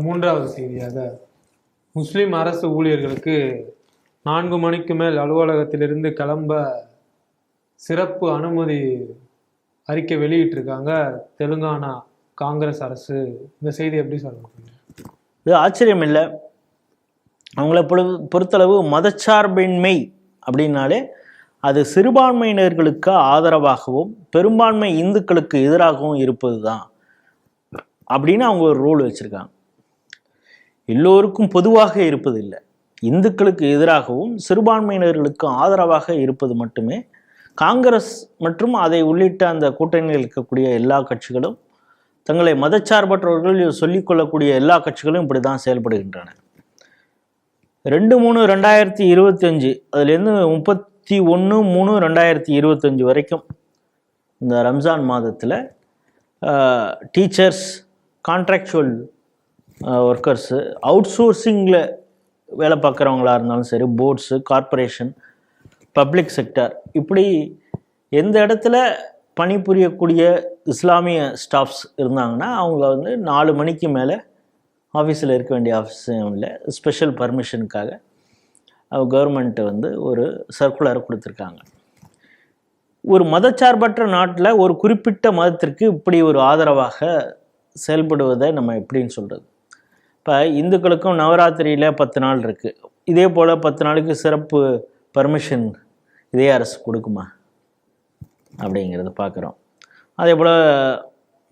மூன்றாவது செய்தியாக முஸ்லீம் அரசு ஊழியர்களுக்கு நான்கு மணிக்கு மேல் அலுவலகத்திலிருந்து கிளம்ப சிறப்பு அனுமதி அறிக்கை வெளியிட்டிருக்காங்க தெலுங்கானா காங்கிரஸ் அரசு. இந்த செய்தி எப்படி சொல்ல இது ஆச்சரியம் இல்லை. அவங்கள பொழு- பொறுத்தளவு மதச்சார்பின்மை அப்படின்னாலே அது சிறுபான்மையினர்களுக்கு ஆதரவாகவும் பெரும்பான்மை இந்துக்களுக்கு எதிராகவும் இருப்பது தான் அப்படின்னு அவங்க ஒரு ரூல் வச்சுருக்காங்க. எல்லோருக்கும் பொதுவாக இருப்பதில்லை. இந்துக்களுக்கு எதிராகவும் சிறுபான்மையினர்களுக்கு ஆதரவாக இருப்பது மட்டுமே. காங்கிரஸ் மற்றும் அதை உள்ளிட்ட அந்த கூட்டணியில் இருக்கக்கூடிய எல்லா கட்சிகளும் தங்களை மதச்சார்பற்றவர்கள் சொல்லிக்கொள்ளக்கூடிய எல்லா கட்சிகளும் இப்படி தான் செயல்படுகின்றன. ரெண்டு மூணு ரெண்டாயிரத்தி இருபத்தஞ்சு அதுலேருந்து முப்பத்தி ஒன்று மூணு ரெண்டாயிரத்தி இருபத்தஞ்சு வரைக்கும் இந்த ரம்ஜான் மாதத்தில் டீச்சர்ஸ் கான்ட்ராக்சுவல் ஒர்க்கர்ஸு அவுட் சோர்சிங்கில் வேலை பார்க்குறவங்களா இருந்தாலும் சரி போர்ட்ஸு கார்ப்பரேஷன் பப்ளிக் செக்டர் இப்படி எந்த இடத்துல பணிபுரியக்கூடிய இஸ்லாமிய ஸ்டாஃப்ஸ் இருந்தாங்கன்னா அவங்க வந்து நாலு மணிக்கு மேலே ஆஃபீஸில் இருக்க வேண்டிய அவசியம் இல்லை. ஸ்பெஷல் பர்மிஷனுக்காக கவர்மெண்ட்டு வந்து ஒரு சர்க்குலர் கொடுத்துருக்காங்க. ஒரு மதச்சார்பற்ற நாட்டில் ஒரு குறிப்பிட்ட மதத்திற்கு இப்படி ஒரு ஆதரவாக செயல்படுவதை நம்ம எப்படின்னு சொல்கிறது இப்போ இந்துக்களுக்கும் நவராத்திரியில் பத்து நாள் இருக்குது இதே போல் பத்து நாளுக்கு சிறப்பு பர்மிஷன் இதே அரசு கொடுக்குமா? அப்படிங்கிறத பார்க்குறோம் அதே போல்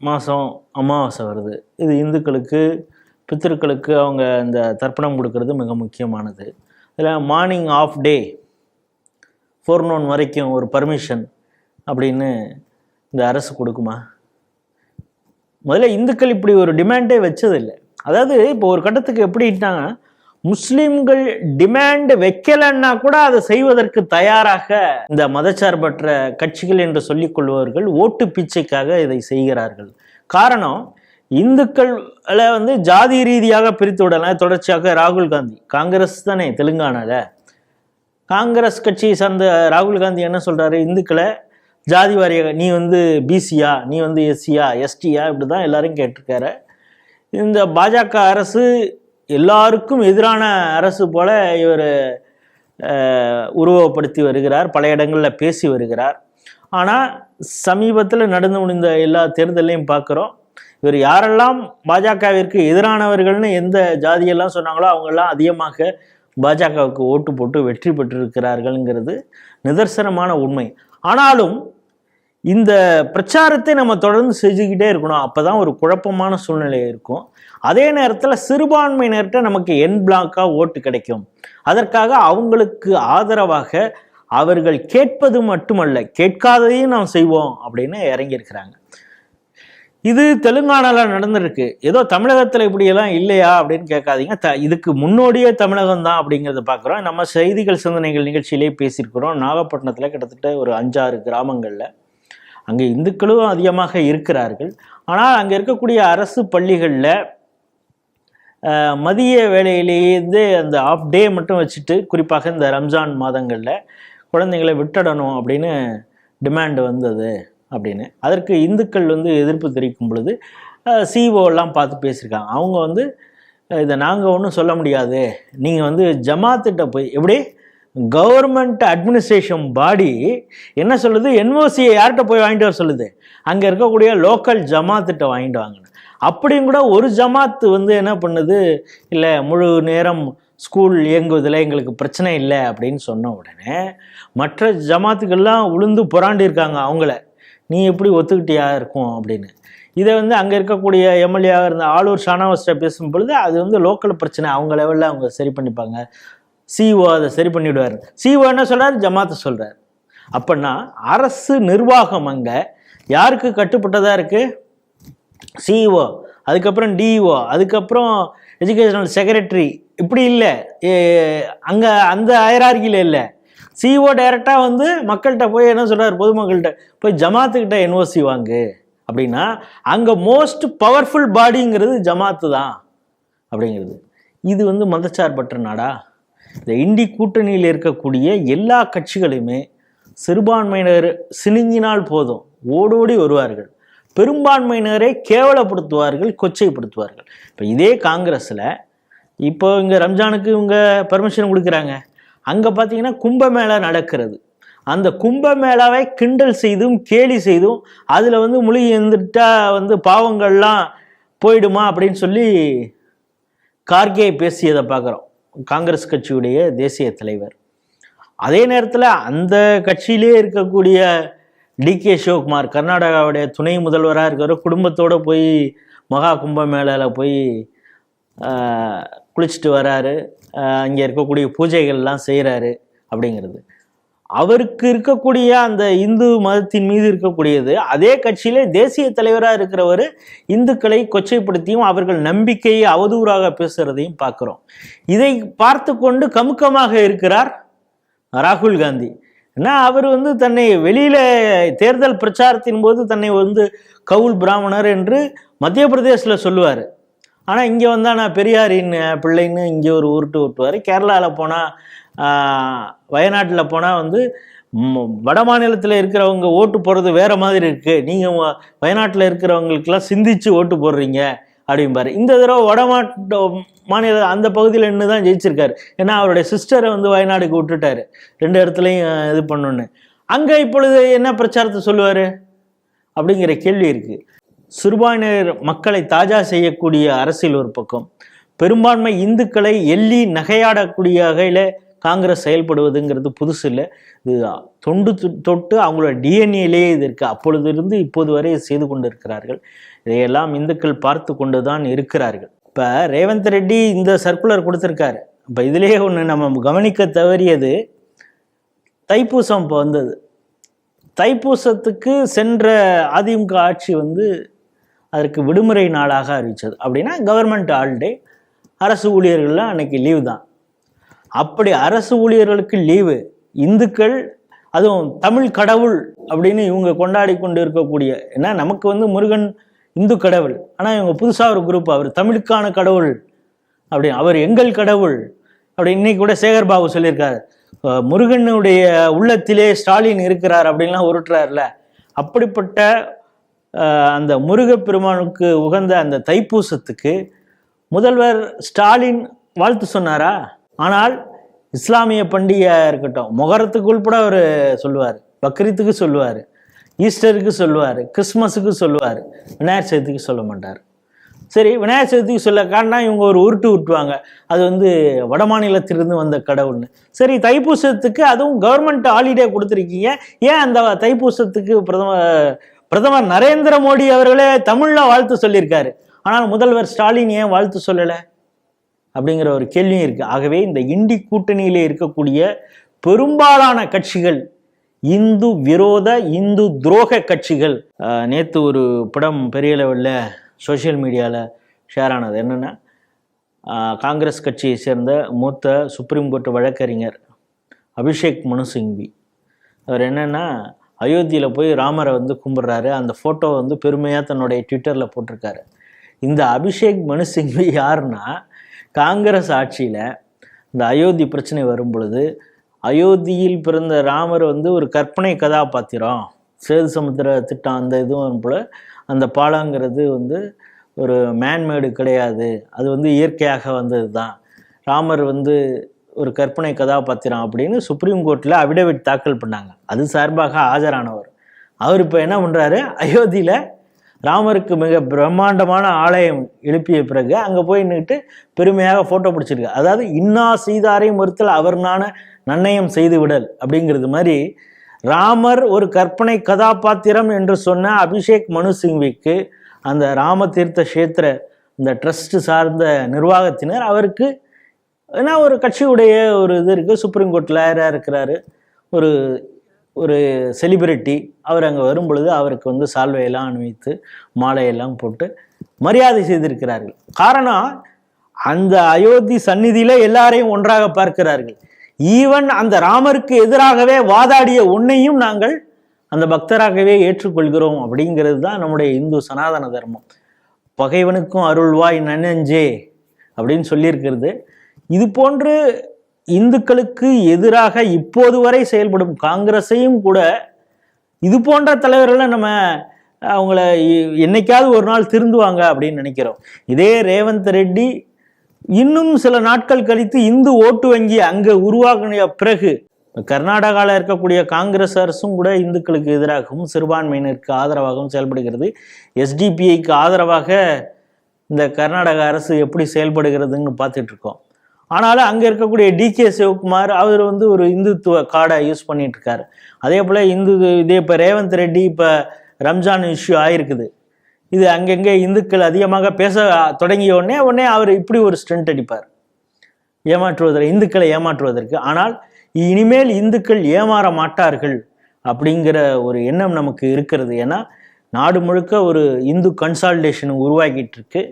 மாதம் அமாவாசை வருது. இது இந்துக்களுக்கு பித்திருக்களுக்கு அவங்க இந்த தர்ப்பணம் கொடுக்கறது மிக முக்கியமானது. இதில் morning of day forenoon வரைக்கும் ஒரு பர்மிஷன் அப்படின்னு இந்த அரசு கொடுக்குமா? முதல்ல இந்துக்கள் இப்படி ஒரு டிமாண்டே வச்சதில்லை. அதாவது இப்போ ஒரு கட்டத்துக்கு எப்படின்னா முஸ்லிம்கள் டிமாண்ட் வைக்கலைன்னா கூட அதை செய்வதற்கு தயாராக இந்த மதச்சார்பற்ற கட்சிகள் என்று சொல்லிக் கொள்பவர்கள் ஓட்டு பிச்சைக்காக இதை செய்கிறார்கள். காரணம் இந்துக்களை வந்து ஜாதி ரீதியாக பிரித்து விடலாம் தொடர்ச்சியாக ராகுல் காந்தி. காங்கிரஸ் தானே தெலுங்கானால. காங்கிரஸ் கட்சியை சார்ந்த ராகுல் காந்தி என்ன சொல்றாரு? இந்துக்களை ஜாதி வாரியாக நீ வந்து பிசியா நீ வந்து எஸ்சியா எஸ்டியா இப்படி தான் எல்லாரும் கேட்டிருக்காரு. இந்த பாஜக அரசு எல்லாருக்கும் எதிரான அரசு போல இவர் உருவப்படுத்தி வருகிறார். பல இடங்களில் பேசி வருகிறார். ஆனால் சமீபத்தில் நடந்து முடிந்த எல்லா தேர்தலையும் பார்க்குறோம் இவர் யாரெல்லாம் பாஜகவிற்கு எதிரானவர்கள்னு எந்த ஜாதியெல்லாம் சொன்னாங்களோ அவங்கெல்லாம் அதிகமாக பாஜகவுக்கு ஓட்டு போட்டு வெற்றி பெற்றிருக்கிறார்கள்ங்கிறது நிதர்சனமான உண்மை. ஆனாலும் இந்த பிரச்சாரத்தை நம்ம தொடர்ந்து செஞ்சுக்கிட்டே இருக்கணும். அப்போ தான் ஒரு குழப்பமான சூழ்நிலை இருக்கும். அதே நேரத்தில் சிறுபான்மையினர்கிட்ட நமக்கு என் பிளாக்காக ஓட்டு கிடைக்கும். அதற்காக அவங்களுக்கு ஆதரவாக அவர்கள் கேட்பது மட்டுமல்ல கேட்காததையும் நாம் செய்வோம் அப்படின்னு இறங்கியிருக்கிறாங்க. இது தெலுங்கானாவில் நடந்திருக்கு. ஏதோ தமிழகத்தில் இப்படியெல்லாம் இல்லையா அப்படின்னு கேட்காதீங்க. த இதுக்கு முன்னோடியே தமிழகம் தான் அப்படிங்கிறத பார்க்குறோம். நம்ம செய்திகள் சிந்தனைகள் நிகழ்ச்சியிலே பேசியிருக்கிறோம். நாகப்பட்டினத்தில் கிட்டத்தட்ட ஒரு அஞ்சாறு கிராமங்களில். அங்கே இந்துக்களும் அதிகமாக இருக்கிறார்கள். ஆனால் அங்கே இருக்கக்கூடிய அரசு பள்ளிகளில் மதிய வேலையிலேருந்து அந்த ஆஃப் டே மட்டும் வச்சுட்டு குறிப்பாக இந்த ரம்ஜான் மாதங்களில் குழந்தைங்களை விட்டுடணும் அப்படின்னு டிமாண்ட் வந்தது அப்படின்னு. அதற்கு இந்துக்கள் வந்து எதிர்ப்பு தெரிவிக்கும் பொழுது சிஓ எல்லாம் பார்த்து பேசியிருக்காங்க. அவங்க வந்து இதை நாங்கள் ஒன்றும் சொல்ல முடியாது. நீங்கள் வந்து ஜமாத்திட்ட போய் எப்படி கவர்மெண்ட் அட்மினிஸ்ட்ரேஷன் பாடி என்ன சொல்லுது? என்ஓசியை யார்கிட்ட போய் வாங்கிட்டு வர சொல்லுது? அங்கே இருக்கக்கூடிய லோக்கல் ஜமாத்திட்ட வாங்கிட்டு வாங்கணும் அப்படியும் கூட ஒரு ஜமாத்து வந்து என்ன பண்ணுது? இல்லை முழு நேரம் ஸ்கூல் இயங்குவதில் எங்களுக்கு பிரச்சனை இல்லை அப்படின்னு சொன்ன உடனே மற்ற ஜமாத்துக்கள்லாம் உளுந்து புறாண்டு இருக்காங்க அவங்கள. நீ எப்படி ஒத்துக்கிட்டியா இருக்கும் அப்படின்னு. இதை வந்து அங்கே இருக்கக்கூடிய எம்எல்ஏவாக இருந்த ஆளூர் ஷானாவாஸ்ட பேசும் பொழுது அது வந்து லோக்கல் பிரச்சனை. அவங்க லெவலில் அவங்க சரி பண்ணிப்பாங்க. சிஓ அதை சரி பண்ணிவிடுவார் சிஓ என்ன சொல்கிறார் ஜமாத்து சொல்கிறார் அப்படின்னா அரசு நிர்வாகம் அங்கே யாருக்கு கட்டுப்பட்டதாக இருக்குது சிஇஓ அதுக்கப்புறம் டிஇஓ அதுக்கப்புறம் எஜுகேஷனல் செக்ரட்டரி இப்படி இல்லை. அங்கே அந்த அயரார்கியில் இல்லை. சிஇஓ டைரெக்டாக வந்து மக்கள்கிட்ட போய் என்ன சொல்கிறார் பொதுமக்கள்கிட்ட போய் ஜமாத்துக்கிட்ட என்ஓசி வாங்கு. அப்படின்னா அங்கே மோஸ்ட் பவர்ஃபுல் பாடிங்கிறது ஜமாத்து தான் அப்படிங்கிறது. இது வந்து மதச்சார்பற்ற நாடா? இந்த இண்டி கூட்டணியில் இருக்கக்கூடிய எல்லா கட்சிகளுமே சிறுபான்மையினர் சினிங்கினால் போதும் ஓடோடி வருவார்கள். பெரும்பான்மையினரை கேவலப்படுத்துவார்கள் கொச்சைப்படுத்துவார்கள். இப்போ இதே காங்கிரஸில் இப்போ இங்கே ரம்ஜானுக்கு இவங்க பர்மிஷன் கொடுக்குறாங்க. அங்கே பார்த்தீங்கன்னா கும்பமேளா நடக்கிறது. அந்த கும்பமேளாவை கிண்டல் செய்தும் கேலி செய்தும் அதில் வந்து முழுகி எழுந்துட்டா வந்து பாவங்கள்லாம் போயிடுமா அப்படின்னு சொல்லி கார்கே பேசியதை பார்க்குறோம். காங்கிரஸ் கட்சியுடைய தேசிய தலைவர். அதே நேரத்தில் அந்த கட்சியிலே இருக்கக்கூடிய டி. கே. சிவகுமார் கர்நாடகாவுடைய துணை முதல்வராக இருக்கிற குடும்பத்தோடு போய் மகா கும்பமேளாவில் போய் குளிச்சுட்டு வராரு. அங்கே இருக்கக்கூடிய பூஜைகள்லாம் செய்கிறாரு அப்படிங்கிறது. அவருக்கு இருக்கக்கூடிய அந்த இந்து மதத்தின் மீது இருக்கக்கூடியது அதே கட்சியிலே தேசிய தலைவராக இருக்கிறவர் இந்துக்களை கொச்சைப்படுத்தியும் அவர்கள் நம்பிக்கையை அவதூறாக பேசுறதையும் பார்க்குறோம். இதை பார்த்து கொண்டு கமுக்கமாக இருக்கிறார் ராகுல் காந்தி. ஏன்னா அவர் வந்து தன்னை வெளியில தேர்தல் பிரச்சாரத்தின் போது தன்னை வந்து கவுல் பிராமணர் என்று மத்திய பிரதேசில் சொல்லுவார். ஆனால் இங்கே வந்தால் நான் பெரியாரின் பிள்ளைன்னு இங்கே ஒரு உருட்டு ஊட்டுவார் கேரளாவில் போனால் வயநாட்டில் போனால் வந்து வட மாநிலத்தில் இருக்கிறவங்க ஓட்டு போடுறது வேறு மாதிரி இருக்குது நீங்கள் வயநாட்டில் இருக்கிறவங்களுக்கெல்லாம் சிந்திச்சு ஓட்டு போடுறீங்க அப்படிம்பாரு இந்த தடவை வட மாநில அந்த பகுதியில் நின்று தான் ஜெயிச்சிருக்காரு. ஏன்னா அவருடைய சிஸ்டரை வந்து வயநாடுக்கு விட்டுட்டாரு. ரெண்டு இடத்துலையும் இது பண்ணணுன்னு அங்கே இப்பொழுது என்ன பிரச்சாரத்தை சொல்லுவார்? அப்படிங்கிற கேள்வி இருக்குது சிறுபான்மையினர் மக்களை தாஜா செய்யக்கூடிய அரசியல் ஒரு பக்கம். பெரும்பான்மை இந்துக்களை எள்ளி நகையாடக்கூடிய வகையில் காங்கிரஸ் செயல்படுவதுங்கிறது புதுசு இல்லை. இது தொண்டு தொ- தொட்டு அவங்களோட டிஎன்ஏலேயே இது இருக்குது அப்பொழுதிருந்து இப்போது வரை செய்து கொண்டு இருக்கிறார்கள் இதையெல்லாம் இந்துக்கள் பார்த்து கொண்டு தான் இருக்கிறார்கள். இப்போ ரேவந்த் ரெட்டி இந்த சர்க்குலர் கொடுத்துருக்காரு. இப்போ இதுலேயே ஒன்று நம்ம கவனிக்க தவறியது தைப்பூசம் இப்போ வந்தது. தைப்பூசத்துக்கு சென்ற அதிமுக ஆட்சி வந்து அதற்கு விடுமுறை நாளாக அறிவித்தது அப்படின்னா கவர்மெண்ட் ஹாலிடே அரசு ஊழியர்கள்லாம் அன்னைக்கு லீவு தான். அப்படி அரசு ஊழியர்களுக்கு லீவு இந்துக்கள் அதுவும் தமிழ் கடவுள் அப்படின்னு இவங்க கொண்டாடி கொண்டு இருக்கக்கூடிய ஏன்னா நமக்கு வந்து முருகன் இந்து கடவுள். ஆனால் இவங்க புதுசாக ஒரு குரூப் அவர் தமிழுக்கான கடவுள் அப்படி அவர் எங்கள் கடவுள் அப்படி இன்னைக்கு கூட சேகர் பாபு சொல்லியிருக்காரு. முருகனுடைய உள்ளத்திலே ஸ்டாலின் இருக்கிறார் அப்படின்லாம் உருட்டுறாருல. அப்படிப்பட்ட அந்த முருகப்பெருமானுக்கு உகந்த அந்த தைப்பூசத்துக்கு முதல்வர் ஸ்டாலின் வாழ்த்து சொன்னாரா? ஆனால் இஸ்லாமிய பண்டிகையாக இருக்கட்டும் முகரத்துக்கு உள்பட அவர் சொல்லுவார் பக்ரீத்துக்கு சொல்லுவார் ஈஸ்டருக்கு சொல்லுவார் கிறிஸ்மஸுக்கு சொல்லுவார் விநாயகர் சதுர்த்திக்கு சொல்ல மாட்டார். சரி விநாயகர் சதுர்த்திக்கு சொல்ல காண்டா இவங்க ஒரு உருட்டு விட்டுவாங்க அது வந்து வட மாநிலத்திலிருந்து வந்த கடவுள்னு. சரி தைப்பூசத்துக்கு அதுவும் கவர்மெண்ட் ஹாலிடே கொடுத்துருக்கீங்க. ஏன் அந்த தைப்பூசத்துக்கு பிரதமர் பிரதமர் நரேந்திர மோடி அவர்களே தமிழ்ல வாழ்த்து சொல்லியிருக்காரு. ஆனால் முதல்வர் ஸ்டாலின் ஏன் வாழ்த்து சொல்லலை? அப்படிங்கிற ஒரு கேள்வியும் இருக்கு. ஆகவே இந்த இண்டி கூட்டணியிலே இருக்கக்கூடிய பெரும்பாலான கட்சிகள் இந்து விரோத இந்து துரோக கட்சிகள் நேற்று ஒரு படம் பெரிய லெவலில் சோஷியல் மீடியாவில் ஷேர் ஆனது. என்னென்னா காங்கிரஸ் கட்சியை சேர்ந்த மூத்த சுப்ரீம் கோர்ட் வழக்கறிஞர் அபிஷேக் மனு சிங்வி அவர் என்னென்னா அயோத்தியில் போய் ராமரை வந்து கும்பிட்றாரு. அந்த ஃபோட்டோ வந்து பெருமையாக தன்னுடைய ட்விட்டரில் போட்டிருக்காரு. இந்த அபிஷேக் மனு சிங்வி யாருன்னா காங்கிரஸ் ஆட்சியில் இந்த அயோத்தி பிரச்சனை வரும் பொழுது அயோத்தியில் பிறந்த ராமர் வந்து ஒரு கற்பனை கதாபாத்திரம். சேது சமுத்திர திட்டம் அந்த இதுவும் போல் அந்த பாலங்கிறது வந்து ஒரு மேன்மேடு கிடையாது. அது வந்து இயற்கையாக வந்தது தான் ராமர் வந்து ஒரு கற்பனை கதாபாத்திரம் அப்படின்னு சுப்ரீம் கோர்ட்டில் அபிடவிட் தாக்கல் பண்ணாங்க. அது சார்பாக ஆஜரானவர். அவர் இப்போ என்ன பண்ணுறாரு அயோத்தியில் ராமருக்கு மிக பிரம்மாண்டமான ஆலயம் எழுப்பிய பிறகு அங்கே போய் நின்றுட்டு பெருமையாக ஃபோட்டோ பிடிச்சிருக்கு அதாவது இன்னா சீதாரை மறுத்தல் அவர் நான நன்னயம் செய்து விடல் அப்படிங்கிறது மாதிரி ராமர் ஒரு கற்பனை கதாபாத்திரம் என்று சொன்ன அபிஷேக் மனு சிங்விக்கு அந்த ராம தீர்த்த கஷேத்திர இந்த ட்ரஸ்ட் சார்ந்த நிர்வாகத்தினர் அவருக்கு ஏன்னா ஒரு கட்சியுடைய ஒரு இது இருக்குது சுப்ரீம் கோர்ட் லாயராக இருக்கிறாரு? ஒரு ஒரு செலிபிரிட்டி அவர் அங்கே வரும் பொழுது அவருக்கு வந்து சால்வையெல்லாம் அணிவித்து மாலையெல்லாம் போட்டு மரியாதை செய்திருக்கிறார்கள். காரணம் அந்த அயோத்தி சந்நிதியில் எல்லாரையும் ஒன்றாக பார்க்கிறார்கள். ஈவன் அந்த ராமருக்கு எதிராகவே வாதாடிய உன்னையும் நாங்கள் அந்த பக்தராகவே ஏற்றுக்கொள்கிறோம் அப்படிங்கிறது தான் நம்முடைய இந்து சனாதன தர்மம். பகைவனுக்கும் அருள்வாய் நன்னஞ்சே அப்படின்னு சொல்லியிருக்கிறது. இது போன்று இந்துக்களுக்கு எதிராக இப்போது வரை செயல்படும் காங்கிரஸையும் கூட இது போன்ற தலைவர்களை நம்ம அவங்கள என்னைக்காவது ஒரு நாள் திருந்துவாங்க அப்படின்னு நினைக்கிறோம். இதே ரேவந்த் ரெட்டி இன்னும் சில நாட்கள் கழித்து இந்து ஓட்டு வங்கி அங்கே உருவாக்கின பிறகு கர்நாடகாவில் இருக்கக்கூடிய காங்கிரஸ் அரசும் கூட இந்துக்களுக்கு எதிராகவும் சிறுபான்மையினருக்கு ஆதரவாகவும் செயல்படுகிறது. எஸ்டிபிஐக்கு ஆதரவாக இந்த கர்நாடக அரசு எப்படி செயல்படுகிறதுன்னு பார்த்துட்ருக்கோம் ஆனாலும் அங்கே இருக்கக்கூடிய டிகே சிவகுமார் அவர் வந்து ஒரு இந்துத்துவ கார்டை யூஸ் பண்ணிட்டு இருக்காரு அதே போல் இந்து இதே இப்போ ரேவந்த் ரெட்டி இப்போ ரம்ஜான் இஷ்யூ ஆயிருக்குது. இது அங்கங்கே இந்துக்கள் அதிகமாக பேச தொடங்கிய உடனே உடனே அவர் இப்படி ஒரு ஸ்டண்ட் அடிப்பார். ஏமாற்றுவதற்கு இந்துக்களை ஏமாற்றுவதற்கு. ஆனால் இனிமேல் இந்துக்கள் ஏமாற மாட்டார்கள் அப்படிங்கிற ஒரு எண்ணம் நமக்கு இருக்கிறது. ஏன்னா நாடு முழுக்க ஒரு இந்து கன்சால்டேஷன் உருவாக்கிட்டு இருக்கு.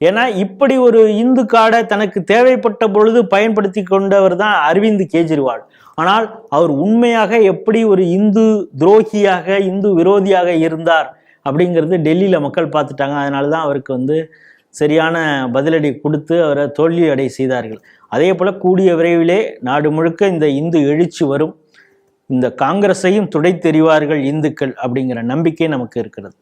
ஏன்னா இப்படி ஒரு இந்து காடை தனக்கு தேவைப்பட்ட பொழுது பயன்படுத்தி கொண்டவர் தான் அரவிந்த் கெஜ்ரிவால். ஆனால் அவர் உண்மையாக எப்படி ஒரு இந்து துரோகியாக இந்து விரோதியாக இருந்தார் அப்படிங்கிறது டெல்லியில் மக்கள் பார்த்துட்டாங்க. அதனால தான் அவருக்கு வந்து சரியான பதிலடி கொடுத்து அவரை தோல்வி அடை செய்தார்கள். அதே போல் கூடிய விரைவிலே நாடு முழுக்க இந்த இந்து எழுச்சி வரும். இந்த காங்கிரஸையும் துடைத்தெறிவார்கள் இந்துக்கள் அப்படிங்கிற நம்பிக்கை நமக்கு இருக்கிறது.